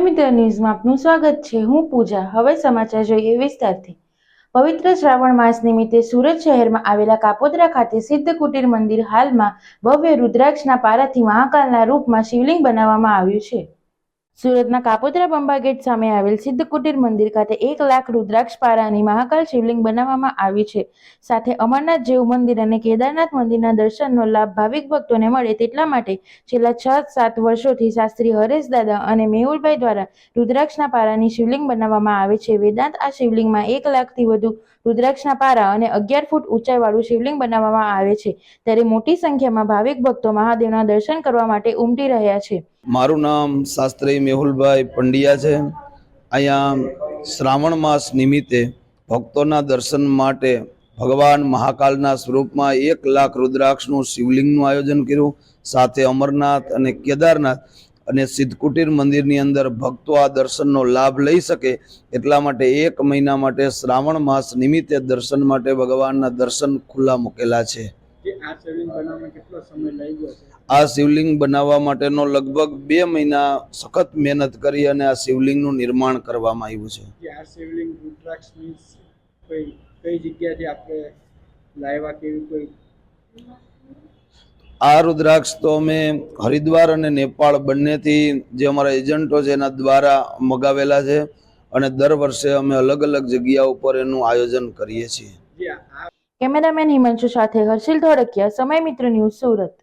મિત્ર ન્યૂઝમાં આપનું સ્વાગત છે. હું પૂજા. હવે સમાચાર જોઈએ વિસ્તારથી. પવિત્ર શ્રાવણ માસ નિમિત્તે સુરત શહેરમાં આવેલા કાપોદરા ખાતે સિદ્ધ કુટીર મંદિર હાલમાં ભવ્ય રુદ્રાક્ષના પારાથી મહાકાલના રૂપમાં શિવલિંગ બનાવવામાં આવ્યું છે. સુરતના કાપોદ્રા બંબા ગેટ સામે આવેલ સિદ્ધ કુટીર મંદિર ખાતે એક લાખ રુદ્રાક્ષ પારાની મહાકાલ શિવલિંગ બનાવવામાં આવી છે. સાથે અમરનાથ જેવું મંદિર અને કેદારનાથ મંદિરના દર્શનનો લાભ ભાવિક ભક્તોને મળે તેટલા માટે છેલ્લા છ સાત વર્ષોથી શાસ્ત્રી હરેશ દાદા અને મેહુલભાઈ દ્વારા રુદ્રાક્ષના પારાની શિવલિંગ બનાવવામાં આવે છે. વેદાંત આ શિવલિંગમાં એક લાખથી વધુ રુદ્રાક્ષના પારા અને અગિયાર ફૂટ ઊંચાઈવાળું શિવલિંગ બનાવવામાં આવે છે. ત્યારે મોટી સંખ્યામાં ભાવિક ભક્તો મહાદેવના દર્શન કરવા માટે ઉમટી રહ્યા છે. મારું નામ શાસ્ત્રી મેહુલભાઈ પંડ્યા છે. અહીંયા શ્રાવણ માસ નિમિત્તે ભક્તોના દર્શન માટે ભગવાન મહાકાલના સ્વરૂપમાં એક લાખ રુદ્રાક્ષનું શિવલિંગનું આયોજન કર્યું. સાથે અમરનાથ અને કેદારનાથ અને સિદ્ધકુટીર મંદિરની અંદર ભક્તો આ દર્શનનો લાભ લઈ શકે એટલા માટે એક મહિના માટે શ્રાવણ માસ નિમિત્તે દર્શન માટે ભગવાનના દર્શન ખુલ્લા મૂકેલા છે. આ શિવલિંગ બનાવવા માટેનો લગભગ બે મહિના સખત મહેનત કરી અને આ શિવલિંગનું નિર્માણ કરવામાં આવ્યું છે. આ શિવલિંગ રુદ્રાક્ષ મીન્સ કઈ કઈ જગ્યાથી આપણે લાવ્યા કેવી કોઈ? આ રુદ્રાક્ષ તો અમે હરિદ્વાર અને નેપાળ બંનેથી જે અમારા એજન્ટો છે એના દ્વારા મગાવેલા છે અને દર વર્ષે અમે અલગ અલગ જગ્યા ઉપર એનું આયોજન કરીએ છીએ. કેમેરામેન હિમાંશુ સાથે હર્ષિલ ધોળકિયા સમય મિત્ર ન્યૂઝ સુરત.